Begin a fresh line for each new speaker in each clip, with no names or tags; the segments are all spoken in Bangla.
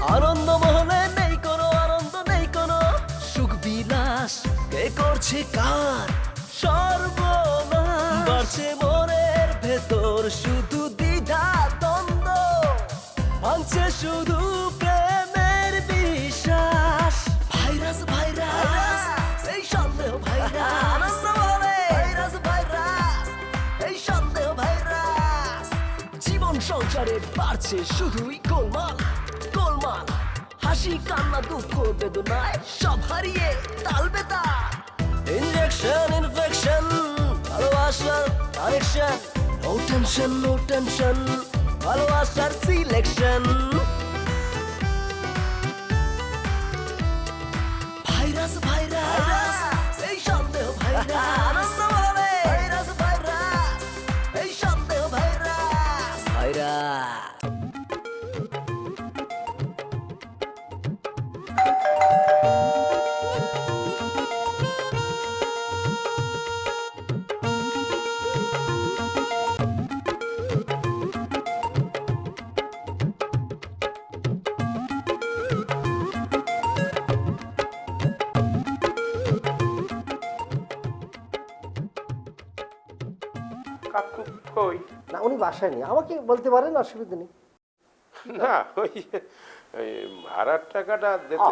আনন্দ মহলে নেই কোনো আনন্দ, নেই কোনো সুখ বিলাস। কে করছে কার? সর্বনাশ। মনের ভেতর, শুধু দ্বিধা, দ্বন্দ্ব। ভাঙছে শুধু প্রেমের বিশ্বাস। ভাইরাস ভাইরাস সন্দেহ ভাইরাস। ভাইরাস এই সন্দেহ জীবন সংসারে বাড়ছে শুধুই গোলমাল। হাসি কান্না দুঃখ বেদনায় সব হারিয়ে তাল বেতা ইনজেকশন ইনফেকশন ভালোবাসার connection no tension no tension ভালোবাসার সিলেকশন
কই?
না উনি বাসায় নেই। আমাকে বলতে পারেন অসুবিধা নেই।
না ওই ওই ভাড়ার টাকাটা দিতে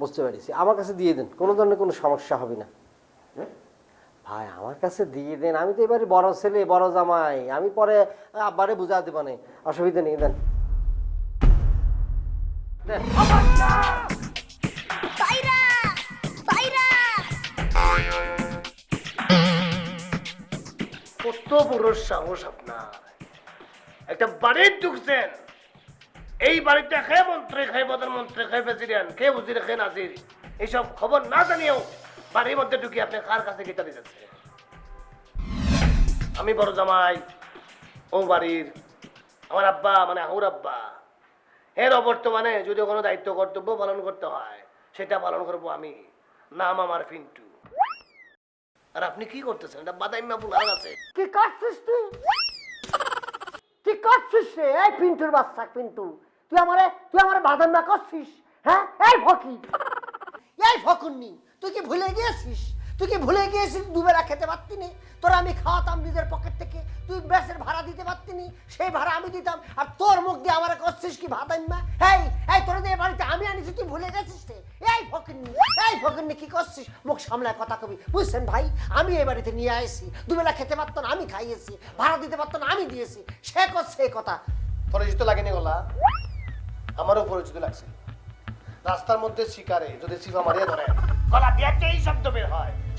বুঝতে পেরেছি। আমার কাছে দিয়ে দেন। কোনো ধরনের কোনো সমস্যা হবে না। ভাই আমার কাছে দিয়ে দেন। আমি তো এবারে বড় ছেলে বড় জামাই। আমি পরে আব্বারে বুঝা দেবো না। অসুবিধা নেই দেন। দেন।
কত বড় সাহস আপনার। একটা বাড়ির ঢুকছেন এই বাড়িতে খেয়ে মন্ত্রী, খেয়ে প্রধানমন্ত্রী, খেয়ে প্রেসিডেন্ট, খেয়ে উজির, খেয়ে নাজির। এইসব খবর না জানিয়েও বাড়ির মধ্যে ঢুকে আপনি কার কাছে গীতা দিতেছে আমি বড় জামাই, ও বাড়ির, আমার আব্বা মানে আহুর আব্বা। এর অবর্তমানে যদি কোনো দায়িত্ব কর্তব্য পালন করতে হয়, সেটা পালন করব আমি। নাম আমার পিন্টু আর আপনি কি করতেছেন? এটা বাদাইম্মা ফুলার আছে।
কি কাটছিস তুই? কি করছিস রে? এই পিন্টুর বাচ্চা, পিন্টু। তুই আমারে তুই আমারে বাদাম না করছিস হ্যাঁ? এই ফকি। এই ফকুন্নি, তুই কি ভুলে গিয়েছিস? তুই কি ভুলে গিয়েছিস দুবেলা খেতে পারতি নি তোরা আমি খাওয়াতাম নিজের পকেট থেকে। তুই বেসের ভাড়া দিতে পারতি নি সেই ভাড়া আমি দিতাম। আর তোর মুখ দিয়ে আমার করছিস কি ভাতাইম্মা এই এই তোর দিয়ে বাড়িতে আমি আনিছি তুই ভুলে গেছিস রে? এই ফকিন্নি এই ফকিন্নি কি করছিস? মুখ সামলায় কথা কবি। বুঝছেন ভাই? আমি এই বাড়িতে নিয়ে আসি দুবেলা খেতে পারতো না আমি খাইয়েছি। ভাড়া দিতে পারতো না আমি দিয়েছি। সে করছে এই কথা।
পরিচিত লাগেনি গলা? আমারও পরিচিত লাগছে। রাস্তার মধ্যে শিকারে যদি সিফা মারিয়ে ধরে। গলা দিয়ে যেই শব্দ বের হয়।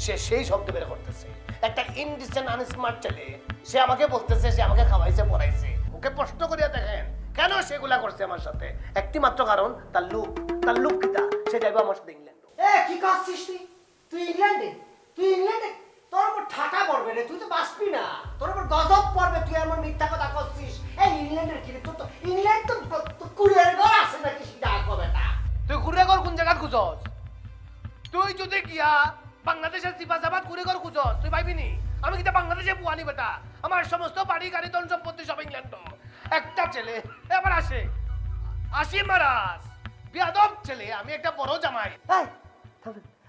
সে সেই শব্দ বের করতেছে। একটা ইনডিসেন্ট আনস্মার্ট ছেলে সে আমাকে বলতেছে সে আমাকে খাওয়াইছে পড়াইছে। ওকে প্রশ্ন করিয়া দেখেন কেন সেগুলা করছে আমার সাথে? একটি মাত্র কারণ তার লুক তার লুক কিটা সে যাইবে আমার সাথে ইংল্যান্ড
এ কি করছিস তুই? তুই ইংল্যান্ডে তুই ইংল্যান্ডে তোর উপর ঠাটা পড়বে রে তুই তো বাঁচবি না। তোর উপর গজব পড়বে তুই এমন মিথ্যা কথা করছিস এই ইংল্যান্ডের কি রে? তোর তো ইংল্যান্ড তো কুড়িয়ার ঘর আছে নাকি সেটা আঁকো বেটা।
তুই ঘুরে ঘর কোন জায়গাত খুঁজস? তুই যদি গিয়া বাংলাদেশের সিপাসাবাদ ঘুরে ঘর খুঁজস তুই পাইবি নি আমি কিন্তু বাংলাদেশে বুয়ানি বেটা? আমার সমস্ত বাড়ি, গাড়ি তন সম্পত্তি সব ইংল্যান্ড। একটা ছেলে এবার আসে। আসি মারাস বিয়াদব ছেলে, আমি একটা বড় জামাই।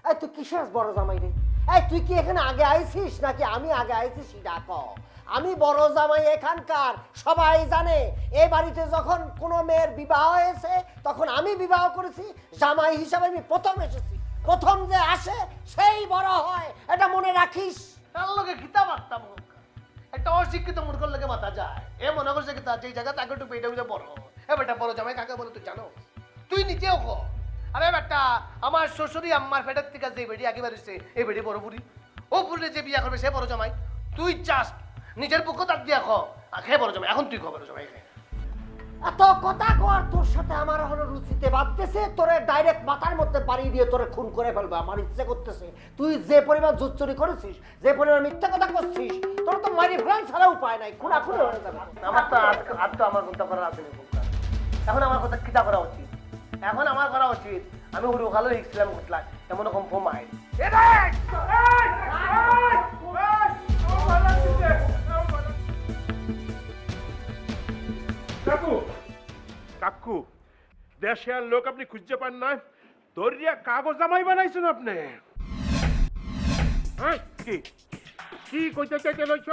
এই তুই কিসের বড় জামাই রে? এই, তুই কি এখানে আগে আইছিস নাকি আমি আগে আইছি সেটা ক। আমি বড় জামাই এখানকার, সবাই জানে। এই বাড়িতে যখন কোনো মেয়ের বিবাহ হয়েছে, তখন আমি বিবাহ করেছি। জামাই হিসাবে আমি প্রথম এসেছি। প্রথম যে আসে, সেই বড় হয়। এটা মনে রাখিস?
তার লোকে খিতা মারতাম একটা অশিক্ষিত মূর্খর লোকে মাথা যায়। এ মনে করছে কি তার যে জায়গা তাকে একটু পেটে উঠে বড়। এ বেটা বড় জামাই কাকে বলে তুই জানো তুই নিজেও ক আরে বেটা, আমার শ্বশুরি আম্মার পেটের থেকে যে বেড়ি আগে বেরিয়েছে, এই বেড়ি বড় বুড়ি। ও বুড়ি যে বিয়া করবে, সে বড় জামাই। তুই চাস নিজের বুকও তার দিয়া খ। খে বড় জামাই। এখন তুই খ বড় জামাই, খে।
এত কথা কর তোর সাথে আমার হলো রুচিতে বাঁধতেছে তোরে ডাইরেক্ট মাথার মধ্যে বাড়ি দিয়ে তোরে খুন করে ফেলব আমার ইচ্ছে করতেছে। তুই যে পরিমাণ জুচ্চুরি করেছিস যে পরিমাণ মিথ্যা কথা করছিস তোর তো মারি ফেলান ছাড়া উপায় নাই খুনা খুনে হয়ে যাবে।
আমার তো আর তো আমার কোনটা করার আছে এখন আমার কথা কিতা করা উচিত? এখন আমার করা উচিত আমি উড়ু ভালো শিখছিলাম ঘটলাম এমন রকম ফোম আই
কাকু কাকু দেশে আর লোক আপনি খুঁজতে পান না। দরিয়া কাগজ জামাই বানাইছেন আপনি। হ্যাঁ, কি? কি কইতে চাইতে লইছ?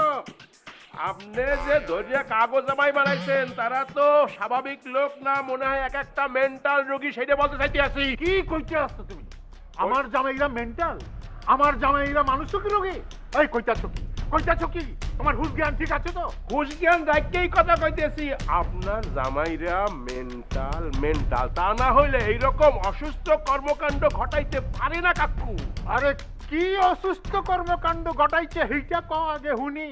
আপনি যে দরিয়া কাগজ জামাই বানাইছেন তারা তো স্বাভাবিক লোক না মনে হয় এক একটা মেন্টাল রোগী সেটা বলতে চাইতে আছি।
কি কইতে আসছো তুমি? আমার জামাইরা মেন্টাল আমার জামাইরা মানুষকে রোগে? এই কইতাছো কি? কইতাছো কি? তোমার হুশ জ্ঞান ঠিক আছে তো?
হুশ জ্ঞান রাখকেই কথা কইতেছি। আপনার জামাইরা মেন্টাল মেন্টাল তা না হইলে এইরকম অসুস্থ কর্মকাণ্ড ঘটাইতে পারে না কাকু।
আরে কি অসুস্থ কর্মকাণ্ড ঘটাইছে সেইটা ক আগে হুনি।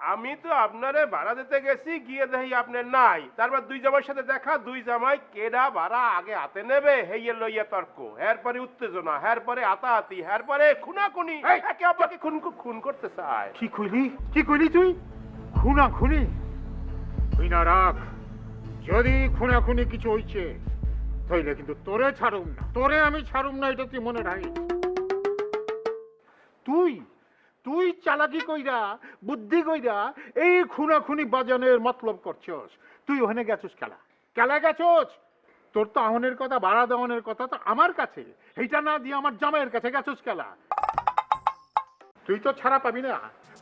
আমি তো আপনারে ভাড়া দিতে গেছি গিয়ে দেখি আপনার নাই। তারপর দুই জামাইয়ের সাথে দেখা দুই জামাই কেডা ভাড়া আগে হাতে নেবে হেইয়ে লইয়া তর্ক। হের পরে উত্তেজনা হের পরে আতাহাতি হের পরে খুনাখুনি একে অপরকে খুন খুন করতে চায়।
কি কইলি? কি কইলি তুই? খুনা খুনি তুই না রাখ যদি খুনা খুনি কিছু হইছে তাইলে কিন্তু তোরে ছাড়ুম না। তোরে আমি ছাড়ুম না এটা তুই মনে রাখিস তুই তুই চালাকি কইরা, বুদ্ধি কইরা এই খুনা খুনি বাজানের মতলব করছস। তুই ওখানে গেছস খেলা খেলা গেছস? তোর তো আহনের কথা ভাড়া দেওয়ানের কথা তো আমার কাছে। এইটা না দিয়ে আমার জামাইয়ের কাছে গেছস খেলা তুই তো ছাড়া পাবি না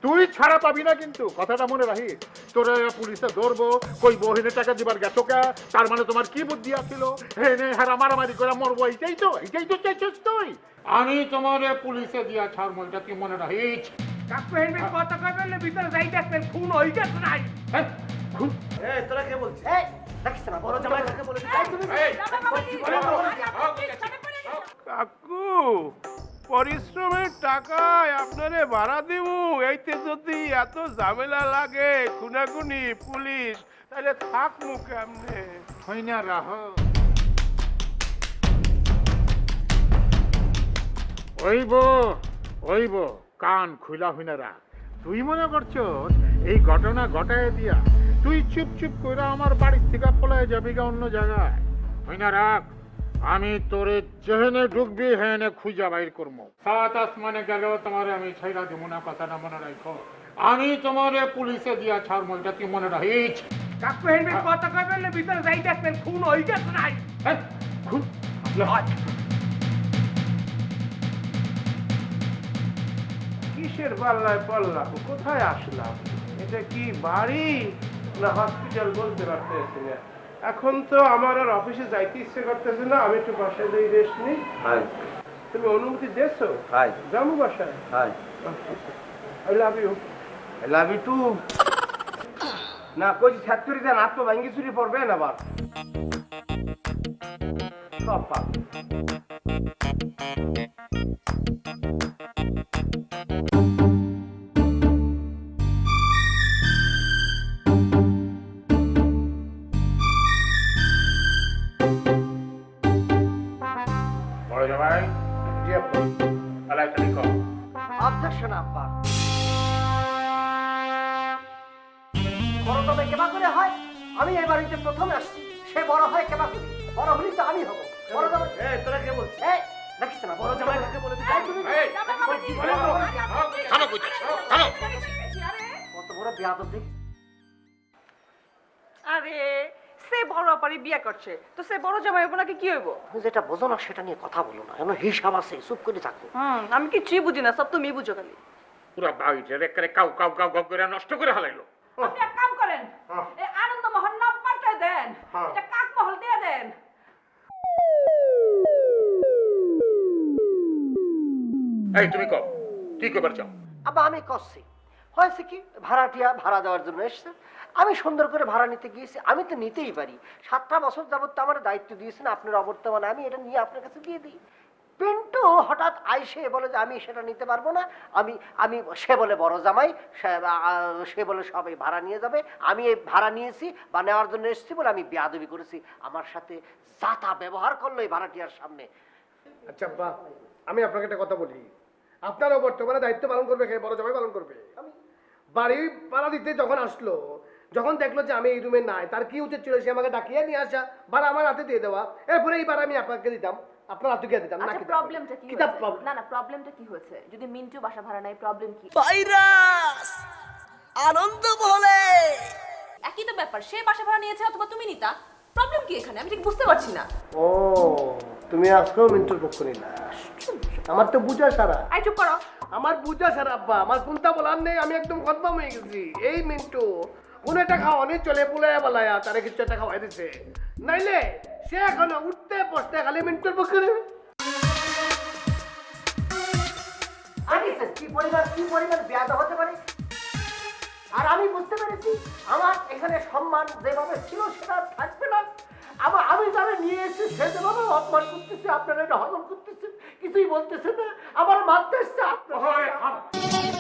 তুই ছাড়া পাবি না কিন্তু কথাটা মনে রাখিস তোরা পুলিশে ধরবো কই বহিনে টাকা দিবার গেছো কা তার মানে তোমার কি বুদ্ধি আছিল হে নে হারা মারামারি করে মরবো এইটাই তো এইটাই তো চাইছিস তুই আমি তোমার পুলিশে দিয়া ছাড়বো এটা তুই মনে রাখিস
কাকু হেলমেট কথা কইবেন ভিতরে যাইতেছেন খুন হই গেছে নাই
হ্যাঁ, খুন
এই তোরা কে বলছিস এই দেখিস না বড় জামাই কাকে বলে
কাকু পরিশ্রমের টাকায় আপনারে ভাড়া দিব। এইতে যদি এত ঝামেলা লাগে, খুনাখুনি, পুলিশ, তাহলে থাক মুখে আপনি।
হই না রাহ ওইব ওইব, কান খুলা হই না রাখ। তুই মনে করছস এই ঘটনা ঘটায় দিয়া তুই চুপ চুপ করে আমার বাড়ির থেকে পলায় যাবি গা অন্য জায়গায়? হই না, রাখ। আমি তোরে যেহেনে ঢুকবি হেনে খুঁজা বাইর করব সাত আসমানে গেলেও তোমার আমি ছাইরা দিব না কথাটা মনে রাখো আমি তোমারে পুলিশে দিয়া ছাড়বো এটা তুই মনে রাখিস
কাকু কথা কইবেন ভিতরে যাইতেছেন খুন নাই
খুন?
কিসের পাল্লায় পড়লাম কোথায় আসলাম? এটা কি বাড়ি? না হসপিটাল বলতে পারতেছি না। এখন তো আমার আর অফিসে যাইতে ইচ্ছে করতেছে না আমি একটু বাসায় যাই রেস্ট নিই। তুমি অনুমতি দিয়েছ? যাব বাসায়? I love you
love you too না কইছি ছাত্রী দেন আত্ম ভাঙ্গি চুরি পড়বেন আবার। সব পাক
বাড়িতে প্রথম আসছি সে বড় হয় কেবা করে বড় হলি তো আমি হব। বড় জামাই
এই তোরা কে বলছিস?
এই দেখিস না বড় জামাই কাকে বলে দিই? এই, তুমি- কত বড় বেয়াদব দেখ।
আরে সে বড় বিয়ে করছে। তো সে বড় জামাই আপনাকে কি হইব?
তুমি যেটা বোঝো না সেটা নিয়ে কথা বলো না। এমন হিসাব আছে চুপ করে থাকো।
হুম আমি কিছুই বুঝি না সব তুমি বুঝো খালি।
পুরা বাড়িটা রেখে কাউ কাউ কাউ কাউ করে নষ্ট করে হালাইলো
আপনি এক কাম করেন এই
তুমি কও। কি কবার চাও
আবার আমি করছি হয়েছে কি ভাড়াটিয়া ভাড়া দেওয়ার জন্য এসছে। আমি সুন্দর করে ভাড়া নিতে গিয়েছি আমি তো নিতেই পারি। সাতটা বছর যাবত তো আমার দায়িত্ব দিয়েছেন আপনার অবর্তমানে আমি এটা নিয়ে আপনার কাছে দিয়ে দিই। পিন্টু হঠাৎ আইসে বলে যে আমি সেটা নিতে পারব না আমি আমি সে বলে বড় জামাই সে বলে সবাই ভাড়া নিয়ে যাবে আমি এই ভাড়া নিয়েছি বা নেওয়ার জন্য এসেছি বলে আমি বেয়াদবি করেছি। আমার সাথে যাতা ব্যবহার করল এই ভাড়াটিয়ার সামনে।
আচ্ছা বা আমি আপনাকে একটা কথা বলি। আপনারও বর্তমানে দায়িত্ব পালন করবে কে? বড় জামাই পালন করবে। বাড়ি পাড়া দিতে যখন আসলো যখন দেখল যে আমি এই রুমে নাই তার কি উচিত ছিল? সে আমাকে ডাকিয়ে নিয়ে আসা ভাড়া আমার হাতে দিয়ে দেওয়া। এরপরে এই ভাড়া আমি আপনাকে দিতাম আপনার হাতে দিয়ে দিতাম না
আচ্ছা প্রবলেমটা কি
কিতাব
হয়েছে?
problem?
না না প্রবলেমটা কি হয়েছে? যদি মিন্টু বাসা ভাড়া নেয় প্রবলেম কি?
ভাইরাস! আনন্দ বলে!
একই তো ব্যাপার সে বাসা ভাড়া নিয়েছে অথবা তুমি নিতা। প্রবলেম কি এখানে? আমি ঠিক বুঝতে পারছি না।
ও তুমি আজকেও মিন্টুর পক্ষ নিলা। আমার তো বুঝা সারা।
আই চুপ করো।
আমার বুঝা সারা আব্বা। আমার কোনটা বলার নেই আমি একদম কনফার্ম হয়ে গেছি। এই মিন্টু কোন একটা খাওয়ানি চলে পুলে বলায়া তারে কিছু একটা খাওয়াই দিছে। নাইলে সে এখনও উঠতে বসতে খালি মিন্টুর পক্ষে
আনিসেন কি পরিবার কি পরিবার ব্যাধ হতে পারে? আর আমি বুঝতে পেরেছি আমার এখানে সম্মান যেভাবে ছিল সেটা আর থাকবে না। আবার আমি যারা নিয়ে এসেছি সে যেভাবে অপমান করতেছে, আপনারা এটা হজম করতেছে কিছুই বলতেছে না আমার মারতে এসছে আপনার।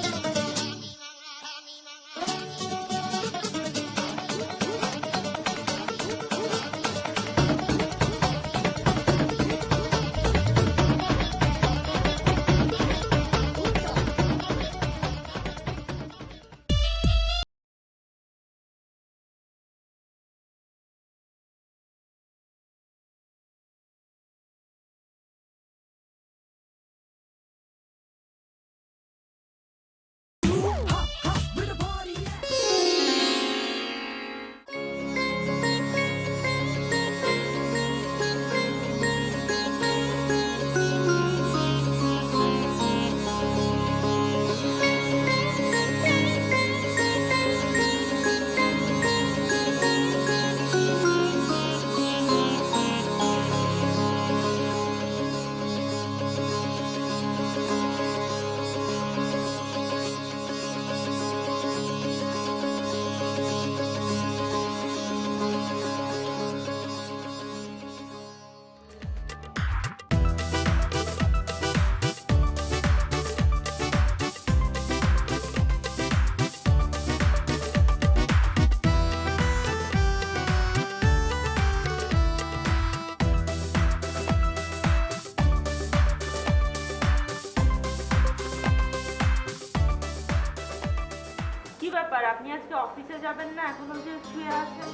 আপনি আজকে অফিসে যাবেন না, এখনও যে শুয়ে আছেন?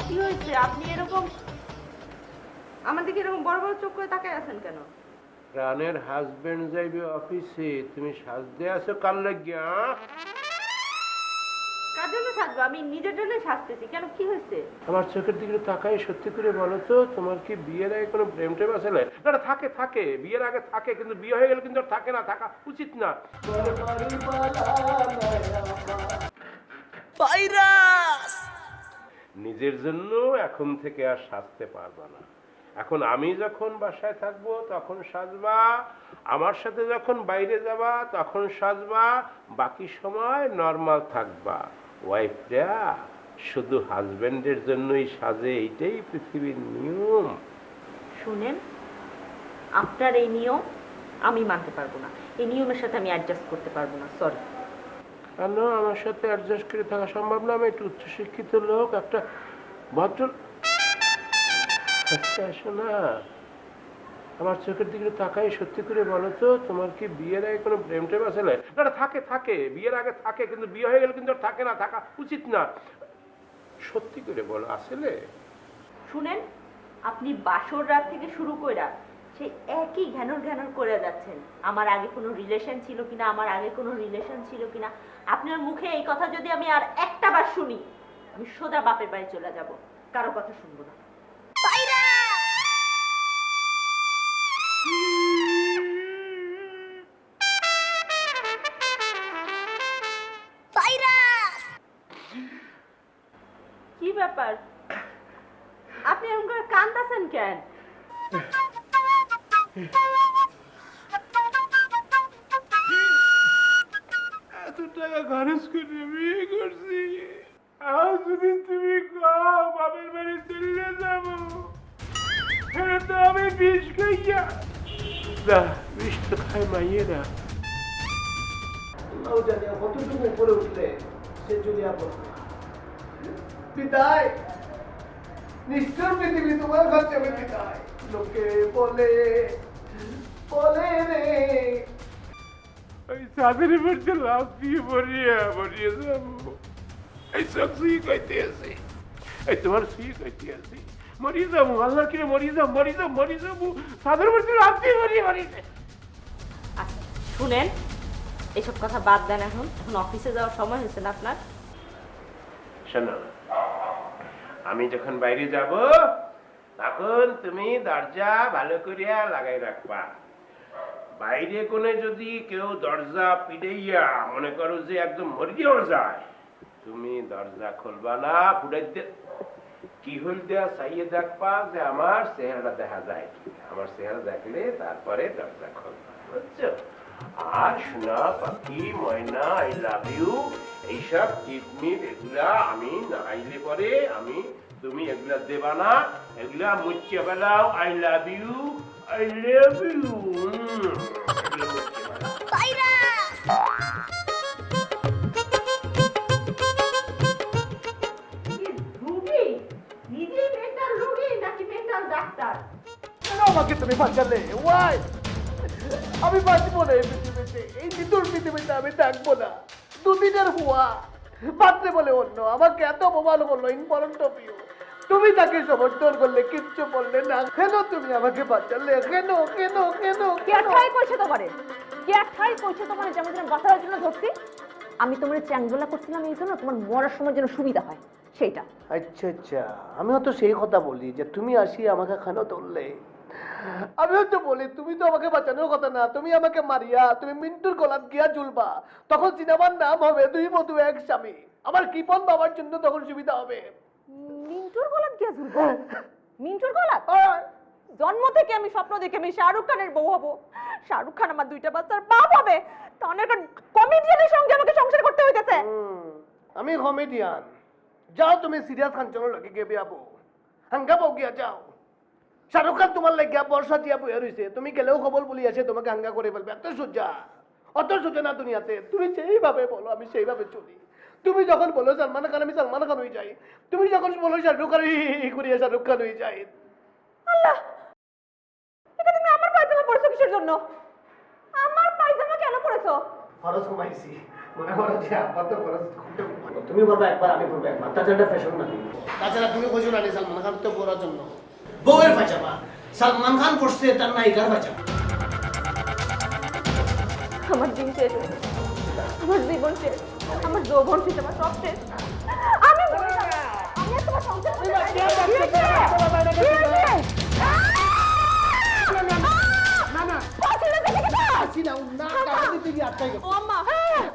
কি হয়েছে? আপনি এরকম আমার এরকম বড় বড় চোখ করে তাকায় আছেন কেন?
প্রাণের হাজবেন্ড যাইবে অফিসে তুমি সাজতে আছো কার লাগিয়া
কার জন্য সাজবো? আমি নিজের জন্য সাজতেছি। কেন? কি হয়েছে?
আমার চোখের দিকে তাকাই সত্যি করে বলো তো তোমার কি বিয়ের আগে কোনো প্রেম টেম আছে? না না, না, থাকে থাকে। বিয়ের আগে থাকে কিন্তু বিয়ে হয়ে গেলে কিন্তু আর থাকে না থাকা উচিত না।
ভাইরাস!
নিজের জন্য এখন থেকে আর সাজতে পারবা না। এখন আমি যখন বাসায় থাকব তখন সাজবা। আমার সাথে যখন বাইরে যাবা তখন সাজবা। বাকি সময় নর্মাল থাকবা। ওয়াইফরা শুধু হাজবেন্ডের জন্যই সাজে এইটাই পৃথিবীর নিয়ম।
শুনেন আপনার এই নিয়ম আমি মানতে পারব না। এই নিয়মের সাথে আমি অ্যাডজাস্ট করতে পারব না সরি
কেন আমার সাথে অ্যাডজাস্ট করে থাকা সম্ভব না আমি একটু উচ্চশিক্ষিত লোক একটা ভদ্র আচ্ছা, আসো না আমার চোখের দিকে তাকাই, সত্যি করে বলো তো, তোমার কি বিয়ের আগে কোনো প্রেম টেম আছে না? থাকে থাকে, বিয়ের আগে থাকে, কিন্তু বিয়ে হয়ে গেলে কিন্তু থাকে না, থাকা উচিত না। সত্যি করে বলো আসলে
শুনেন, আপনি বাসর রাত থেকে শুরু কইরা সে একই ঘ্যানর ঘ্যানর করে যাচ্ছেন। আমার আগে কোনো রিলেশন ছিল কিনা, আমার আগে কোনো রিলেশন ছিল কিনা। আপনার মুখে এই কথা যদি আমি আর একটা বার শুনি, আমি সোজা বাপের বাড়ি চলে যাব। কারও কথা শুনব না। ব্যাপার? আপনি এরকম করে কান্দাছেন কেন?
এত টাকা খরচ করে বিয়ে করছি। আর যদি তুমি বাপের বাড়ি চলে যাব। তাহলে তো আমি বিষ খাইয়া না বিষ তো খাই
আল্লাহ জানে কতটুকু উপরে উঠলে সে জুলিয়া পড়বে বিদায় নিশ্চয় পৃথিবী তোমার কাছে আমি বিদায় লোকে বলে বলে রে।
ওই চাঁদের উপর যে লাভ দিয়ে বরিয়া বরিয়ে যাব? এই সব সুই খাইতে আছি। এই তোমার সুই খাইতে আছি। মরি যাব আল্লাহ কিরে মরি যাব মরি যাব মরি যাব। সাদের মধ্যে রাত্রি মরি মরি
আচ্ছা শুনেন এসব কথা বাদ দেন এখন। এখন অফিসে যাওয়ার সময় হয়েছে না আপনার?
শোনো আমি যখন বাইরে যাব, তখন তুমি দরজা ভালো করিয়া লাগাই রাখবা। বাইরে কোনে যদি কেউ দরজা পিড়াইয়া মনে করো যে একদম মরিয়েও যায়, তুমি দরজা খুলবা না ফুটাইতে কি হল দেয়া চাইয়ে দেখবা যে আমার চেহারা দেখা যায় আমার চেহারা দেখলে তারপরে দরজা খুলবা, বুঝছ? আর সোনা পাখি, ময়না আই লাভ ইউ এইসব টিপমিট এগুলা আমি না আইলে পরে আমি তুমি এগুলা দেবা না, এগুলা মুচ্ছে বেলাও I love you I love you
আমাকে তুমি বাঁচালে ওয়াই আমি বাঁচবো না এই পৃথিবীতে, এই মৃত্যুর পৃথিবীতে আমি থাকব না। দুদিনের হুয়া বাঁচতে বলে অন্য, আমাকে এত অপমান করল ইম্পর্টেন্ট অফ ইউ তুমি তাকে সমর্থন করলে কিচ্ছু বললে না। কেন তুমি আমাকে বাঁচালে? কেন? কেন? কেন?
কে ঠাই কইছে তোমারে? কে ঠাই কইছে তোমার যেমন যেন বাঁচার জন্য ধরছি? আমি তোমার চ্যাংদোলা করছিলাম এই জন্য তোমার মরার সময় যেন সুবিধা হয়। সেইটা।
আচ্ছা আচ্ছা। আমিও তো সেই কথা বলি যে তুমি আসি আমাকে কেন ধরলে? আমিও তো বলি তুমি তো আমাকে বাঁচানোর কথা না। তুমি আমাকে মারিয়া তুমি মিন্টুর গলাত গিয়া ঝুলবা। তখন সিনেমার নাম হবে দুই বধু এক স্বামী। আমার কৃপন বাবার জন্য তখন সুবিধা হবে।
মিন্টুর গলাত গিয়া ঝুলবো? মিন্টুর
আর
জন্ম থেকে আমি স্বপ্ন দেখে আমি শাহরুখ খানের বউ হব। শাহরুখ খান আমার দুইটা বাচ্চার বাপ হবে। তখন একটা কমেডিয়ানের সঙ্গে আমাকে সংসার করতে হইতেছে।
আমি কমেডিয়ান যাও তুমি সিরিয়াস খান চলো লাগে গিয়ে বিয়াবো হাঙ্গা বউ গিয়া যাও। শাহরুখ খান তোমার লাগিয়া বর্ষা দিয়া বইয়া রয়েছে তুমি গেলেও খবর বলি আছে তোমাকে হাঙ্গা করে ফেলবে। এত সোজা। অত সোজা না দুনিয়াতে। তুমি সেইভাবে বলো আমি সেইভাবে চলি। তুমি যখন বলো সালমান খান আমি সালমান খান হয়ে যাই। তুমি যখন বলো শাহরুখ খান করিয়া শাহরুখ খান হয়ে যাই।
আল্লাহ! এটা তুমি আমার পায়জামা পরেছো কিসের জন্য? আমার পায়জামা কেন পরেছো?
খরচ কমাইছি মনে করো যে আব্বা তো খরচ করতে তুমি বলবে একবার আমি বলব একবার। তাছাড়া ফ্যাশন না। তাছাড়া তুমি বোঝো না রে সালমান খান তো পড়ার জন্য। বউয়ের পাজামা সালমান খান পড়ছে তার নায়িকার পাজামা
আমার দিন শেষ আমার জীবন শেষ। আমার যৌবন শেষ আমার সব শেষ। আমি মরে যাব। আমি আর তোমার সংসার করতে পারি না। কি হয়েছে? কি হয়েছে?
না। না
পাঁচিলে দেখে গেছো?
আসি না না কাগজে তুই আটকাই গেছো।
ও আম্মা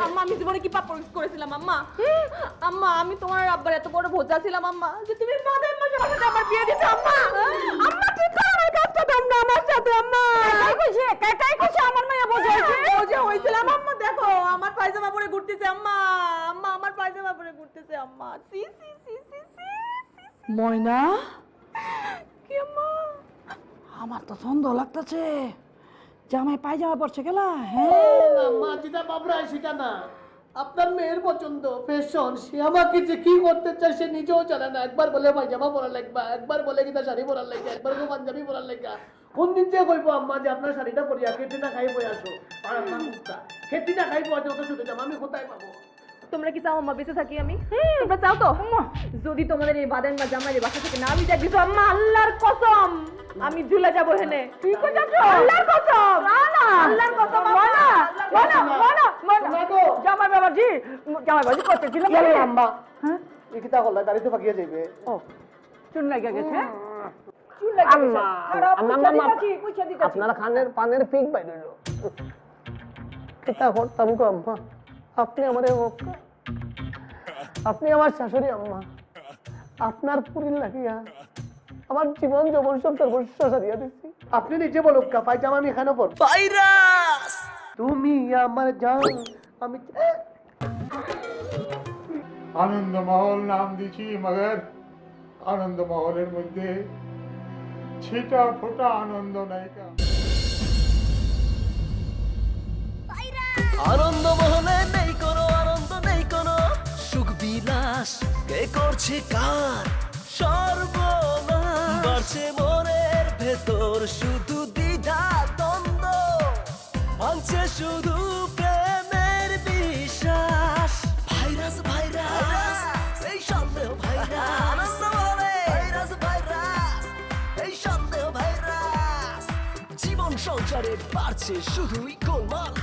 আম্মা আমি জীবনে কি পাপ করেছিলাম আম্মা? আম্মা আমি তোমার আব্বার এত বড় ভোজা ছিলাম আম্মা। যে তুমি আমার আমার বিয়ে দিছো আম্মা। আম্মা করো না এই কাজটা তোমরা আমার সাথে আম্মা। কাই কইছে কাই কইছে আমার মায়া বোঝা হইছে বোঝা হইছিলাম আম্মা দেখো আমার পায়জামা পরে ঘুরতেছে আম্মা। আম্মা আমার পায়জামা পরে ঘুরতেছে আম্মা। সি সি সি সি সি
ময়না?
কি আম্মা?
আমার তো ছন্দ লাগতেছে। জামাই পায়জামা পড়ছে গেলা হ্যাঁ।
মা যেটা বাবরা সেটা না আপনার মেয়ের পছন্দ ফ্যাশন সে আমাকে যে কি করতে চায় সে নিজেও জানে না। একবার বলে ভাই পায়জামা পরার লাগবা, একবার বলে কিনা শাড়ি পরার লাগবে একবার বলে পাঞ্জাবি পরার লাগবা কোন দিন যে কইবো, আম্মা, যে আপনার শাড়িটা পরিয়া না খাই বই আসো। আর না মুখটা খেটিটা খাই বই আসো ছুটে যাব আমি কোথায় পাবো?
তোমরা কি চাও আম্মা বেঁচে থাকি আমি? তোমরা চাও তো? যদি তোমাদের এই বাদেন বা জামাইয়ের বাসা থেকে না আমি যাই দিছো আম্মা আল্লাহর কসম! আমি ঝুলে যাব হেনে। তুই কই যাচ্ছ আল্লাহর কসম! না না আল্লাহর কসম মানা মানা মানা মানা জামাই বাবাজি জামাই বাবাজি করতেছিলাম
কি হলো আম্মা? হ্যাঁ? এই কিতা করলা দাড়ি তো ফাঁকিয়ে যাইবে।
ও চুন লাগা গেছে
চুল লাগে খারাপ পুছা দিতাছি পুছা দিতাছি।
আপনার খানের পানের পিক বাইরে এটা করতাম গো আম্মা? আপনি আমার আপনি আমার শাশুড়ি আম্মা। আপনার পুরীর লাগিয়া আমার জীবন যৌবন সব সর্বস্ব সারিয়া দিচ্ছি আপনি নিজে বলুক কা পায়জামা আমি এখানে পড়ব
ভাইরাস!
তুমি আমার জান আমি
আনন্দমহল নাম দিছি মগর। আনন্দমহলের মধ্যে ছিটা ফোটা আনন্দ নায়িকা
বাড়ছে কার সর্বনাশ। বাড়ছে মনের ভেতর শুধু দ্বিধা দ্বন্দ্ব। ভাঙছে শুধু প্রেমের বিশ্বাস। Virus virus. এই সন্দেহ ভাইরাস। Virus virus. এই সন্দেহ ভাইরাস।
জীবন সংসারে বাড়ছে শুধুই গোলমাল।